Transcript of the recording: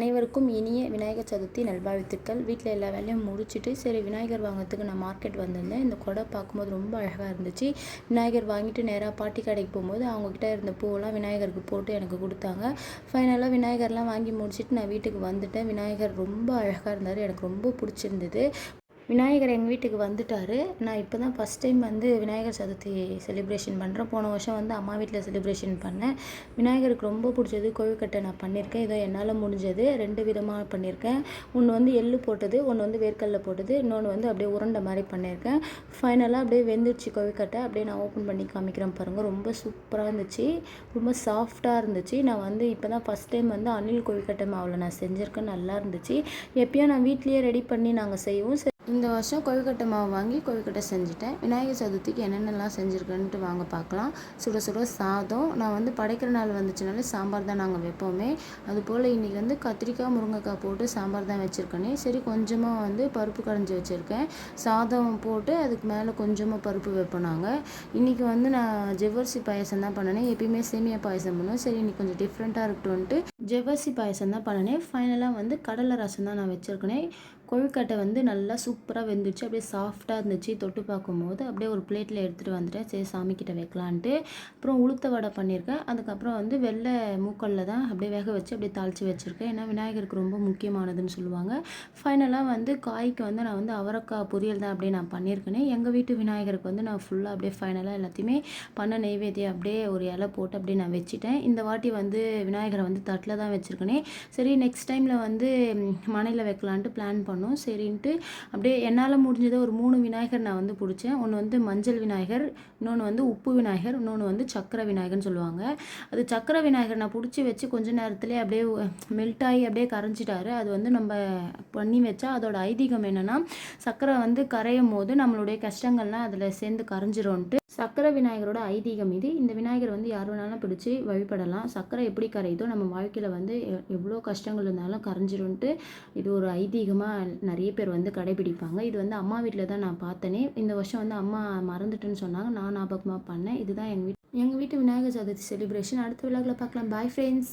அனைவருக்கும் இனிய விநாயகர் சதுர்த்தி நல்வாழ்த்துக்கள். வீட்டில் எல்லா வேலையும் முடிச்சுட்டு சரி விநாயகர் வாங்குறதுக்கு நான் மார்க்கெட் வந்திருந்தேன். இந்த கொடை பார்க்கும்போது ரொம்ப அழகாக இருந்துச்சு. விநாயகர் வாங்கிட்டு நேராக பாட்டி கடைக்கு போகும்போது அவங்கக்கிட்ட இருந்த பூவெல்லாம் விநாயகருக்கு போட்டு எனக்கு கொடுத்தாங்க. ஃபைனலாக விநாயகர்லாம் வாங்கி முடிச்சுட்டு நான் வீட்டுக்கு வந்துட்டேன். விநாயகர் ரொம்ப அழகாக இருந்தார். எனக்கு ரொம்ப பிடிச்சிருந்தது. விநாயகர் எங்கள் வீட்டுக்கு வந்துட்டார். நான் இப்போ தான் ஃபஸ்ட் டைம் வந்து விநாயகர் சதுர்த்தி செலிப்ரேஷன் பண்ணுறேன் போன வருஷம் வந்து அம்மா வீட்டில் செலிப்ரேஷன் பண்ணேன். விநாயகருக்கு ரொம்ப பிடிச்சது. கொழுக்கட்டை நான் பண்ணியிருக்கேன் இதோ என்னால் முடிஞ்சது. ரெண்டு விதமாக பண்ணியிருக்கேன் ஒன்று வந்து எள்ளு போட்டது ஒன்று வந்து வேர்க்கல்ல போட்டது இன்னொன்று வந்து அப்படியே உருண்டை மாதிரி பண்ணியிருக்கேன் ஃபைனலாக அப்படியே வெந்துடுச்சு கொழுக்கட்டை அப்படியே நான் ஓப்பன் பண்ணி காமிக்கிறேன் பாருங்கள் ரொம்ப சூப்பராக இருந்துச்சு. ரொம்ப சாஃப்டாக இருந்துச்சு. நான் வந்து இப்போ தான் ஃபஸ்ட் டைம் வந்து அணில் கொழுக்கட்டை மாவில் நான் செஞ்சுருக்கேன். நல்லா இருந்துச்சு. எப்பயும் நான் வீட்லேயே ரெடி பண்ணி நாங்கள் செய்வோம். சரி, இந்த வருஷம் கொழுக்கட்டை மாவு வாங்கி கொழுக்கட்டை செஞ்சுட்டேன். விநாயகர் சதுர்த்திக்கு என்னென்னலாம் செஞ்சுருக்கேன்ட்டு வாங்க பார்க்கலாம். சுட சுட சாதம். நான் வந்து படைக்கிற நாள் வந்துச்சுனாலே சாம்பார் தான் நாங்கள் வைப்போமே. அதுபோல் இன்றைக்கி வந்து கத்திரிக்காய் முருங்கைக்காய் போட்டு சாம்பார் தான் வச்சுருக்கேனே. சரி கொஞ்சமாக வந்து பருப்பு கடைஞ்சி வச்சுருக்கேன். சாதம் போட்டு அதுக்கு மேலே கொஞ்சமாக பருப்பு வைப்போம் நாங்கள் இன்றைக்கி வந்து நான் ஜவ்வரிசி பாயசம் தான் பண்ணினேன் எப்பயுமே சேமியா பாயசம் பண்ணுவோம். சரி இன்னைக்கு கொஞ்சம் டிஃப்ரெண்ட்டாக இருக்கட்டும்ன்ட்டு. ஜவ்வரிசி பாயசம் தான் பண்ணினேன் ஃபைனலாக வந்து கடலை ரசம் தான் நான் வச்சுருக்கேன். கொழுக்கட்டை வந்து நல்லா சூப்பராக வெந்துச்சு. அப்படியே சாஃப்டாக இருந்துச்சு. தொட்டு பார்க்கும்போது அப்படியே ஒரு பிளேட்டில் எடுத்துகிட்டு வந்துட்டேன். சரி சாமிக்கிட்ட வைக்கலான்ட்டு. அப்புறம் உளுத்த வடை பண்ணியிருக்கேன். அதுக்கப்புறம் வந்து வெள்ளை மூக்கல்ல தான் அப்படியே வேக வச்சு அப்படியே தாளித்து வச்சுருக்கேன். ஏன்னா விநாயகருக்கு ரொம்ப முக்கியமானதுன்னு சொல்லுவாங்க. ஃபைனலாக வந்து காய்க்கு வந்து நான் வந்து அவரைக்காய் பொரியல் தான் அப்படியே நான் பண்ணியிருக்கேனே. எங்கள் வீட்டு விநாயகருக்கு வந்து நான் ஃபுல்லாக அப்படியே ஃபைனலாக எல்லாத்தையுமே பண்ண நெய்வேத்தியம் அப்படியே ஒரு இலை போட்டு அப்படியே நான் வச்சுட்டேன். இந்த வாட்டி வந்து விநாயகரை வந்து தட்டில் தான் வச்சுருக்கேனே. சரி நெக்ஸ்ட் டைமில் வந்து மனையில் வைக்கலான்ட்டு பிளான் பண்ணோம். சரின்ட்டு அப்படியே என்னால் முடிஞ்சதை ஒரு மூணு விநாயகர் நான் வந்து பிடிச்சேன். ஒன்று வந்து மஞ்சள் விநாயகர் இன்னொன்று வந்து உப்பு விநாயகர் இன்னொன்று வந்து சக்கர விநாயகர்னு சொல்லுவாங்க. அது சக்கர விநாயகர் நான் பிடிச்சி வச்சு கொஞ்ச நேரத்துலேயே அப்படியே மெல்ட் ஆகி அப்படியே கரைஞ்சிட்டாரு. அது வந்து நம்ம பண்ணி வச்சா அதோட ஐதீகம் என்னென்னா சக்கரை வந்து கரையும் போது நம்மளுடைய கஷ்டங்கள்லாம் அதில் சேர்ந்து கரைஞ்சிரும்ன்ட்டு. சக்கர விநாயகரோட ஐதீகம் இது. இந்த விநாயகர் வந்து யார் வேணாலும் பிடிச்சி வழிபடலாம். சக்கரை எப்படி கரையுதோ நம்ம வாழ்க்கையில் வந்து எ- எவ்வளோ கஷ்டங்கள் இருந்தாலும் கரைஞ்சிரும்ன்ட்டு இது ஒரு ஐதீகமாக நிறைய பேர் வந்து கடைபிடிப்பாங்க. இது வந்து அம்மா வீட்டில் தான் நான் பார்த்தேனே. இந்த வருஷம் வந்து அம்மா மறந்துட்டுன்னு சொன்னாங்க. நான் ஞாபகமாக பண்ணேன். இதுதான் எங்கள் வீட்டு எங்கள் வீட்டு விநாயகர் சதுர்த்தி செலிப்ரேஷன் அடுத்த விழாவில் பார்க்கலாம். Bye friends